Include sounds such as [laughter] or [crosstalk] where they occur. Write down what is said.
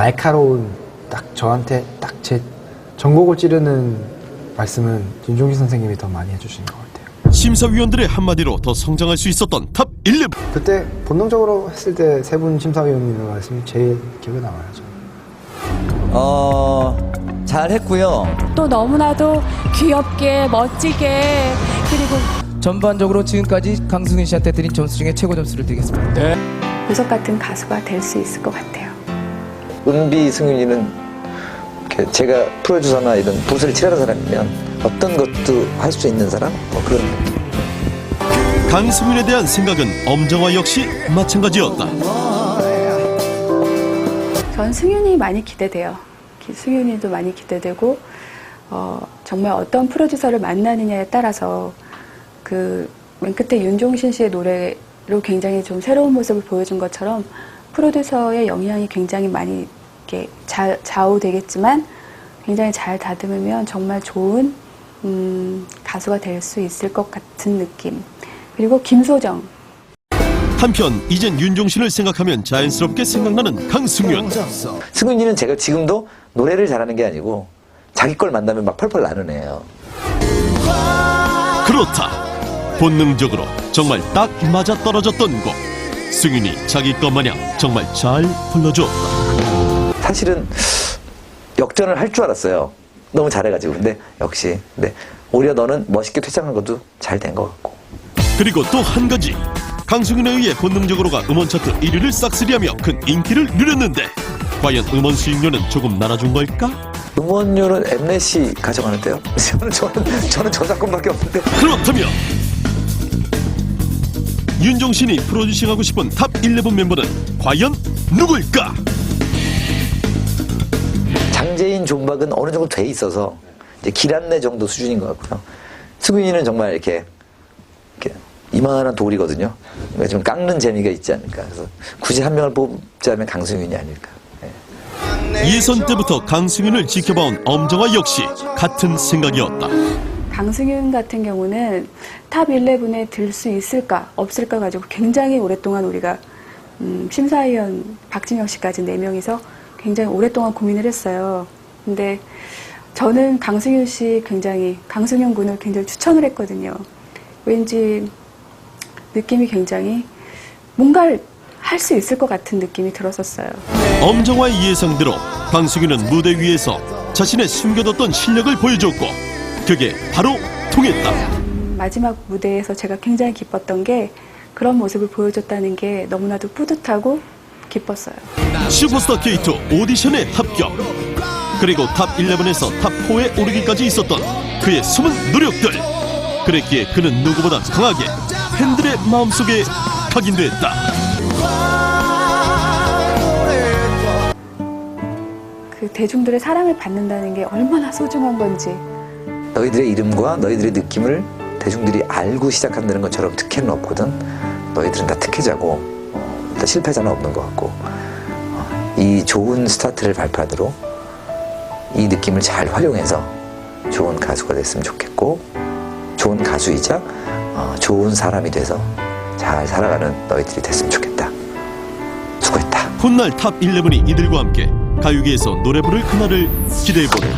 날카로운 딱 저한테 딱 제 전곡을 찌르는 말씀은 윤종신 선생님이 더 많이 해주신 것 같아요. 심사위원들의 한마디로 더 성장할 수 있었던 탑 11. 그때 본능적으로 했을 때 세 분 심사위원님의 말씀이 제일 기억에 남아요. 저는. 어, 잘 했고요. 또 너무나도 귀엽게 멋지게 그리고 전반적으로 지금까지 강승윤 씨한테 드린 점수 중에 최고 점수를 드리겠습니다. 보석 같은 가수가 될 수 있을 것 같아요. 은비 승윤이는 제가 프로듀서나 이런 붓을 칠하는 사람이면 어떤 것도 할 수 있는 사람 뭐 그런 느낌. 강승윤에 대한 생각은 엄정화 역시 마찬가지였다. 전 승윤이 많이 기대돼요. 기- 승윤이도 많이 기대되고 어, 정말 어떤 프로듀서를 만나느냐에 따라서 그 맨 끝에 윤종신 씨의 노래로 굉장히 좀 새로운 모습을 보여준 것처럼 프로듀서의 영향이 굉장히 많이 이렇게 자, 좌우되겠지만 굉장히 잘 다듬으면 정말 좋은 음, 가수가 될 수 있을 것 같은 느낌. 그리고 김소정 한편 이젠 윤종신을 생각하면 자연스럽게 생각나는 강승윤. 승윤이는 제가 지금도 노래를 잘하는 게 아니고 자기 걸 만나면 막 펄펄 나는 애예요. 그렇다. 본능적으로 정말 딱 맞아 떨어졌던 곡. 승윤이 자기 것 마냥 정말 잘 불러주었다. 사실은 역전을 할 줄 알았어요. 너무 잘해가지고. 근데 역시 근데 오히려 너는 멋있게 퇴장한 것도 잘 된 것 같고. 그리고 또 한 가지. 강승윤에 의해 본능적으로가 음원 차트 1위를 싹쓸이하며 큰 인기를 누렸는데 과연 음원 수익료는 조금 날아준 걸까? 음원료는 엠넷이 가져가는데요. [laughs] 저는 저는 저는 저작권밖에 없는데. 그렇다면 윤종신이 프로듀싱하고 싶은 탑 11 멤버는 과연 누굴까? 장재인 존박은 어느 정도 돼 있어서 이제 길안내 정도 수준인 것 같고요. 수근이는 정말 이렇게, 이렇게 이만한 돌이거든요. 그러니까 좀 깎는 재미가 있지 않을까. 그래서 굳이 한 명을 뽑자면 강승윤이 아닐까. 예. 예선 때부터 강승윤을 지켜봐온 엄정화 역시 같은 생각이었다. 강승윤 같은 경우는 탑 11에 들 수 있을까 없을까 가지고 굉장히 오랫동안 우리가 음, 심사위원 박진영 씨까지 네 명이서 굉장히 오랫동안 고민을 했어요. 근데 저는 강승윤 씨 굉장히 강승윤 군을 굉장히 추천을 했거든요. 왠지 느낌이 굉장히 뭔가를 할 수 있을 것 같은 느낌이 들었었어요. 엄정화의 예상대로 강승윤은 무대 위에서 자신의 숨겨뒀던 실력을 보여줬고 그게 바로 통했다. 음, 마지막 무대에서 제가 굉장히 기뻤던 게 그런 모습을 보여줬다는 게 너무나도 뿌듯하고 기뻤어요. 슈퍼스타 K2 오디션에 합격. 그리고 탑 11에서 탑 4에 오르기까지 있었던 그의 숨은 노력들. 그랬기에 그는 누구보다 강하게 팬들의 마음속에 각인됐다. 그 대중들의 사랑을 받는다는 게 얼마나 소중한 건지 너희들의 이름과 너희들의 느낌을 대중들이 알고 시작한다는 것처럼 특혜는 없거든. 너희들은 다 특혜자고 어, 다 실패자는 없는 것 같고 어, 이 좋은 스타트를 발판으로 이 느낌을 잘 활용해서 좋은 가수가 됐으면 좋겠고 좋은 가수이자 어, 좋은 사람이 돼서 잘 살아가는 너희들이 됐으면 좋겠다. 수고했다. 훗날 탑 11이 이들과 함께 가요계에서 노래 부를 그날을 기대해보는